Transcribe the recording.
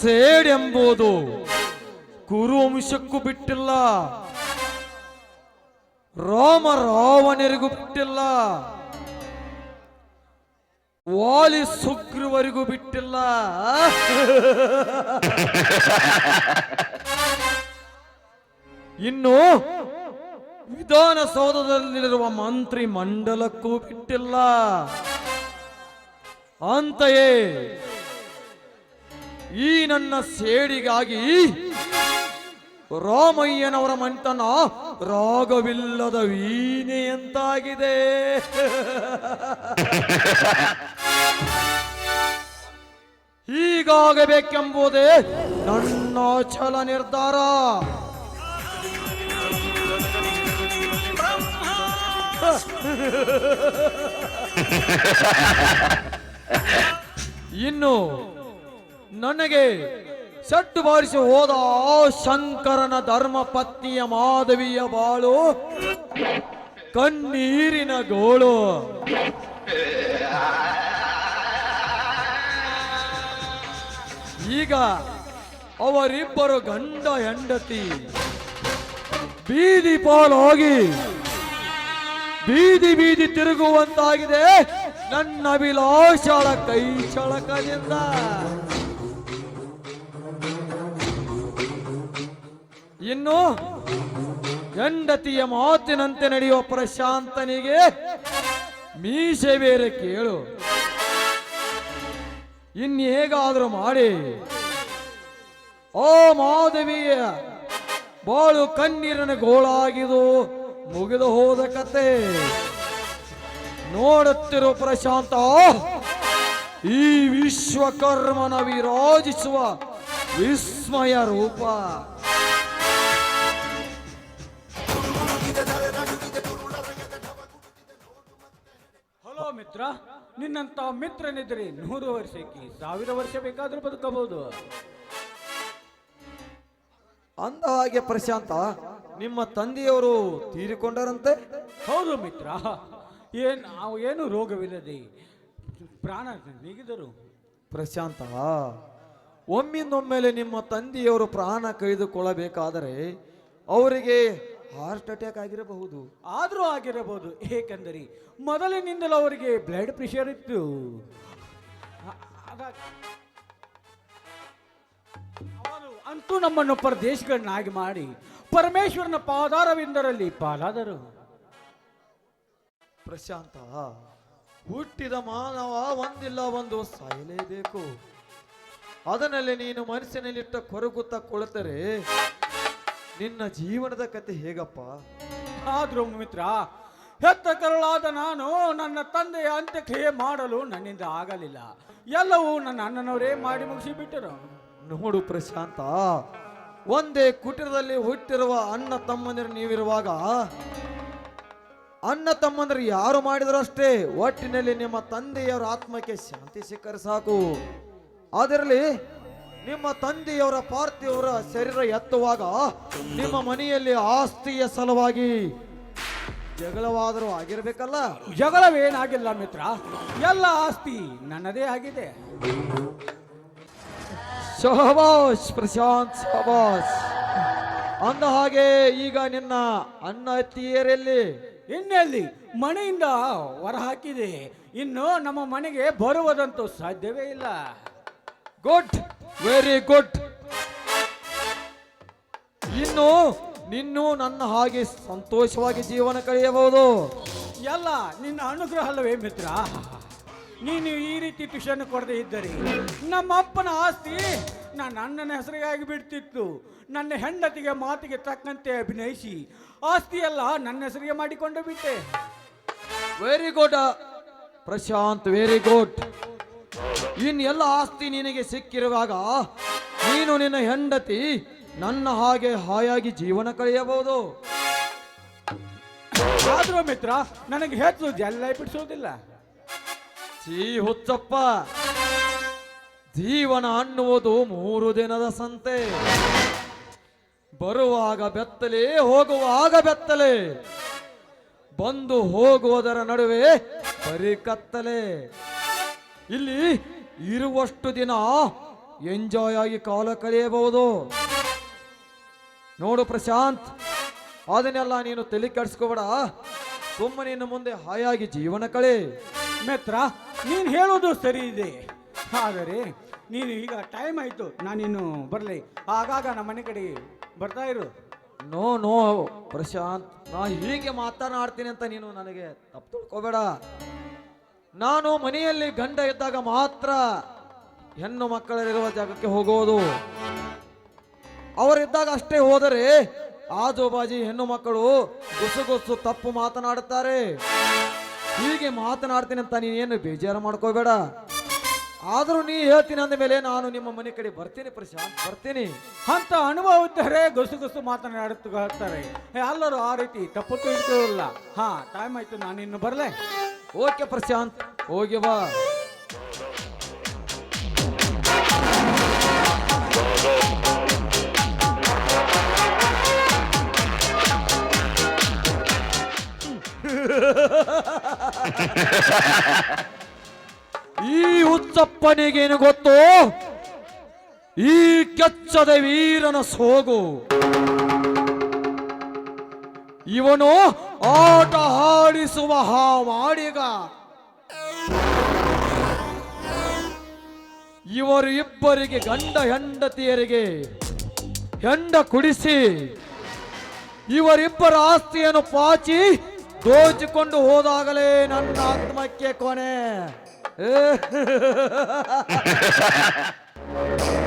ಸೇಡೆಂಬುದು ಕುರುವಂಶಕ್ಕೂ ಬಿಟ್ಟಿಲ್ಲ ರಾಮ ರಾವಣರಿಗೂ ಬಿಟ್ಟಿಲ್ಲ ವಾಲಿ ಸುಗ್ರೀವರಿಗೂ ಬಿಟ್ಟಿಲ್ಲ. ಇನ್ನು ವಿಧಾನಸೌಧದಲ್ಲಿರುವ ಮಂತ್ರಿ ಮಂಡಲಕ್ಕೂ ಬಿಟ್ಟಿಲ್ಲ. ಅಂತೆಯೇ ಈ ನನ್ನ ಸೇಡಿಗಾಗಿ ರಾಮಯ್ಯನವರ ಮಂಟನ ರಾಗವಿಲ್ಲದ ವೀಣೆಯಂತಾಗಿದೆ ಹೀಗಾಗಬೇಕೆಂಬುದೇ ನನ್ನ ಛಲ ನಿರ್ಧಾರ. ಇನ್ನು ನನಗೆ ಸಟ್ಟು ಬಾರಿಸಿ ಹೋದ ಶಂಕರನ ಧರ್ಮ ಪತ್ನಿಯ ಮಾಧವಿಯ ಬಾಳು ಕಣ್ಣೀರಿನ ಗೋಳು. ಈಗ ಅವರಿಬ್ಬರು ಗಂಡ ಹೆಂಡತಿ ಬೀದಿ ಪಾಲಾಗಿ ಬೀದಿ ಬೀದಿ ತಿರುಗುವಂತಾಗಿದೆ. ನನ್ನ ಅಭಿಲಾಷಳ ಕೈ ಚಳಕದಿಂದ. ಇನ್ನು ಹೆಂಡತಿಯ ಮಾತಿನಂತೆ ನಡೆಯುವ ಪ್ರಶಾಂತನಿಗೆ ಮೀಸೆ ಬೇರೆ ಕೇಳು. ಇನ್ನೇಗಾದ್ರೂ ಮಾಡಿ. ಓ ಮಾಧವಿಯ ಬಾಳು ಕಣ್ಣೀರನ ಗೋಳಾಗಿದು ಮುಗಿದು ಹೋದ ಕತೆ. ನೋಡುತ್ತಿರೋ ಪ್ರಶಾಂತ. ಈ ವಿಶ್ವಕರ್ಮನ ವಿರಾಜಿಸುವ ವಿಸ್ಮಯ ರೂಪ. ಹಲೋ ಮಿತ್ರ ನಿನ್ನಂತ ಮಿತ್ರನಿದ್ರೆ ನೂರು ವರ್ಷಕ್ಕೆ ಸಾವಿರ ವರ್ಷ ಬೇಕಾದ್ರೂ ಬದುಕಬಹುದು. ಅಂದ ಹಾಗೆ ಪ್ರಶಾಂತ ನಿಮ್ಮ ತಂದೆಯವರು ತೀರಿಕೊಂಡರಂತೆ? ಹೌದು ಮಿತ್ರ. ಏನ್ ಅವ್ ಏನು ರೋಗವಿಲ್ಲದೆ ಪ್ರಾಣ ನೀಗಿದರು ಪ್ರಶಾಂತ ಒಮ್ಮಿಂದೊಮ್ಮೆಲೆ ನಿಮ್ಮ ತಂದೆಯವರು ಪ್ರಾಣ ಕೈದುಕೊಳ್ಳಬೇಕಾದರೆ ಅವರಿಗೆ ಹಾರ್ಟ್ ಅಟ್ಯಾಕ್ ಆಗಿರಬಹುದು. ಆದರೂ ಆಗಿರಬಹುದು. ಏಕೆಂದರೆ ಮೊದಲಿನಿಂದಲೂ ಅವರಿಗೆ ಬ್ಲಡ್ ಪ್ರೆಷರ್ ಇತ್ತು. ಅವರು ಅಂತೂ ನಮ್ಮನ್ನು ಪರದೇಶಗಳನ್ನಾಗಿ ಮಾಡಿ ಪರಮೇಶ್ವರನ ಪಾದಾರವಿಂದರಲ್ಲಿ ಪಾಲಾದರು. ಪ್ರಶಾಂತ ಹುಟ್ಟಿದ ಮಾನವ ಒಂದಿಲ್ಲ ಒಂದು ಸಾಯಲೇಬೇಕು ಅದನ್ನಲ್ಲಿ ನೀನು ಮನಸ್ಸಿನಲ್ಲಿಟ್ಟ ಕೊರಗುತ್ತಾ ಕೊಳತರೆ. ನಿನ್ನ ಜೀವನದ ಕತೆ ಹೇಗಪ್ಪ? ಆದ್ರೂ ಮಿತ್ರ ಹೆತ್ತ ಕರುಳಾದ ನಾನು ನನ್ನ ತಂದೆಯ ಅಂತ್ಯಕ್ರಿಯೆ ಮಾಡಲು ನನ್ನಿಂದ ಆಗಲಿಲ್ಲ. ಎಲ್ಲವೂ ನನ್ನ ಅಣ್ಣನವರೇ ಮಾಡಿ ಮುಗಿಸಿಬಿಟ್ಟರು ನೋಡು ಪ್ರಶಾಂತ ಒಂದೇ ಕುಟೀರದಲ್ಲಿ ಹುಟ್ಟಿರುವ ಅಣ್ಣ ತಮ್ಮಂದಿರು ನೀವಿರುವಾಗ ಅಣ್ಣ ತಮ್ಮಂದಿರು ಯಾರು ಮಾಡಿದ್ರು ಅಷ್ಟೇ ಒಟ್ಟಿನಲ್ಲಿ ನಿಮ್ಮ ತಂದೆಯವರ ಆತ್ಮಕ್ಕೆ ಶಾಂತಿ ಸಿಕ್ಕರೆ ಸಾಕು. ಅದರಲ್ಲಿ ನಿಮ್ಮ ತಂದೆಯವರ ಪಾರ್ಥಿವರ ಶರೀರ ಎತ್ತುವಾಗ ನಿಮ್ಮ ಮನೆಯಲ್ಲಿ ಆಸ್ತಿಯ ಸಲುವಾಗಿ ಜಗಳವಾದರೂ ಆಗಿರ್ಬೇಕಲ್ಲ? ಜಗಳವೇನಾಗಿಲ್ಲ ಮಿತ್ರ ಎಲ್ಲ ಆಸ್ತಿ ನನ್ನದೇ ಆಗಿದೆ. ಶಹಬಾಸ್ ಪ್ರಶಾಂತ್ ಶಹಬಾಸ್. ಅಂದ ಹಾಗೆ ಈಗ ನಿನ್ನ ಅಣ್ಣ ಅತ್ತಿಯರಲ್ಲಿ ಇನ್ನೆಲ್ಲಿ? ಮನೆಯಿಂದ ಹೊರ ಹಾಕಿದೆ ಇನ್ನು ನಮ್ಮ ಮನೆಗೆ ಬರುವುದಂತೂ ಸಾಧ್ಯವೇ ಇಲ್ಲ. Good, very good. ಇನ್ನು ನಿನ್ನೂ ನನ್ನ ಹಾಗೆ ಸಂತೋಷವಾಗಿ ಜೀವನ ಕಳೆಯಬಹುದು. ಎಲ್ಲ, ನಿನ್ನ ಅನುಗ್ರಹ ಅಲ್ಲವೇ ಮಿತ್ರ? ನೀನು ಈ ರೀತಿ ಟ್ಯೂಷನ್ ಕೊಡದೆ ಇದ್ದರೆ ನಮ್ಮ ಅಪ್ಪನ ಆಸ್ತಿ ನನ್ನ ಅಣ್ಣನ ಹೆಸರಿಗಾಗಿ ಬಿಡ್ತಿತ್ತು. ನನ್ನ ಹೆಂಡತಿಗೆ ಮಾತಿಗೆ ತಕ್ಕಂತೆ ಅಭಿನಯಿಸಿ ಆಸ್ತಿ ಎಲ್ಲ ನನ್ನ ಹೆಸರಿಗೆ ಮಾಡಿಕೊಂಡು ಬಿಟ್ಟೆ. Very good Prashant very good ಇನ್ ಎಲ್ಲ ಆಸ್ತಿ ನಿನಗೆ ಸಿಕ್ಕಿರುವಾಗ ನೀನು ನಿನ್ನ ಹೆಂಡತಿ ನನ್ನ ಹಾಗೆ ಹಾಯಾಗಿ ಜೀವನ ಕಳೆಯಬಹುದು. ಆದ್ರೂ ಮಿತ್ರ ನನಗೆ ಹೆಚ್ಚು ಜಲ್ಲ ಬಿಡಿಸೋದಿಲ್ಲ ಛೀ ಹುಚ್ಚಪ್ಪ. ಜೀವನ ಅನ್ನುವುದು ಮೂರು ದಿನದ ಸಂತೆ. ಬರುವಾಗ ಬೆತ್ತಲೆ, ಹೋಗುವಾಗ ಬೆತ್ತಲೆ. ಬಂದು ಹೋಗುವುದರ ನಡುವೆ ಬರಿ ಕತ್ತಲೆ ಇಲ್ಲಿ ಇರುವಷ್ಟು ದಿನ ಎಂಜಾಯ್ ಆಗಿ ಕಾಲ ಕಳೆಯಬಹುದು. ನೋಡು ಪ್ರಶಾಂತ್, ಅದನ್ನೆಲ್ಲ ನೀನು ತಲೆ ಕೆಡಿಸ್ಕೋಬೇಡ ಸುಮ್ಮನೆ ಇನ್ನು ಮುಂದೆ ಹಾಯಾಗಿ ಜೀವನ ಕಳೆ. ಮಿತ್ರ, ನೀನು ಹೇಳೋದು ಸರಿ ಇದೆ. ಆದರೆ ನೀನು ಈಗ ಟೈಮ್ ಆಯಿತು, ನಾನಿನ್ನು ಬರಲಿ. ಆಗಾಗ ನಮ್ಮ ಮನೆ ಕಡೆ ಬರ್ತಾ ಇರು. ನೋ ನೋ, ಪ್ರಶಾಂತ್, ನಾ ಹೀಗೆ ಮಾತನಾಡ್ತೀನಿ ಅಂತ ನೀನು ನನಗೆ ತಪ್ಪು ತಿಳ್ಕೋಬೇಡ. ನಾನು ಮನೆಯಲ್ಲಿ ಗಂಡ ಇದ್ದಾಗ ಮಾತ್ರ ಹೆಣ್ಣು ಮಕ್ಕಳಿರುವ ಜಾಗಕ್ಕೆ ಹೋಗೋದು. ಅವರಿದ್ದಾಗ ಅಷ್ಟೇ ಹೋದರೆ ಆಜು ಬಾಜಿ ಹೆಣ್ಣು ಮಕ್ಕಳು ಗುಸು ಗುಸು ತಪ್ಪು ಮಾತನಾಡುತ್ತಾರೆ. ಹೀಗೆ ಮಾತನಾಡ್ತೀನಿ ಅಂತ ನೀನೇನು ಬೇಜಾರು ಮಾಡ್ಕೋಬೇಡ. ಆದರೂ ನೀ ಹೇಳ್ತೀನಿ ಅಂದ ಮೇಲೆ ನಾನು ನಿಮ್ಮ ಮನೆ ಕಡೆ ಬರ್ತೀನಿ ಪ್ರಶಾಂತ್ ಬರ್ತೀನಿ. ಅಂತ ಅನುಭವ ಇದ್ದರೆ ಗುಸು ಗುಸು ಮಾತನಾಡುತ್ತಾರೆ ಎಲ್ಲರೂ ಆ ರೀತಿ ತಪ್ಪು ಇಲ್ಲ ಹಾ ಟೈಮ್ ಆಯ್ತು ಇನ್ನು ಬರಲೆ. ಓಕೆ ಪ್ರಶಾಂತ್ ಹೋಗಿ ಬಾ. ಈ ಹುಚ್ಚಪ್ಪನಿಗೇನು ಗೊತ್ತು? ಈ ಕೆಚ್ಚದ ವೀರನ ಸೋಗು. ಇವನು ಆಟ ಆಡಿಸುವ ಹಾವಾಡಿಗ. ಇವರು ಇಬ್ಬರಿಗೆ ಗಂಡ ಹೆಂಡತಿಯರಿಗೆ ಹೆಂಡ ಕುಡಿಸಿ, ಇವರಿಬ್ಬರ ಆಸ್ತಿಯನ್ನು ಪಾಚಿ ದೋಚಿಕೊಂಡು ಹೋದಾಗಲೇ ನನ್ನ ಆತ್ಮಕ್ಕೆ ಕೊನೆ. 에. 예.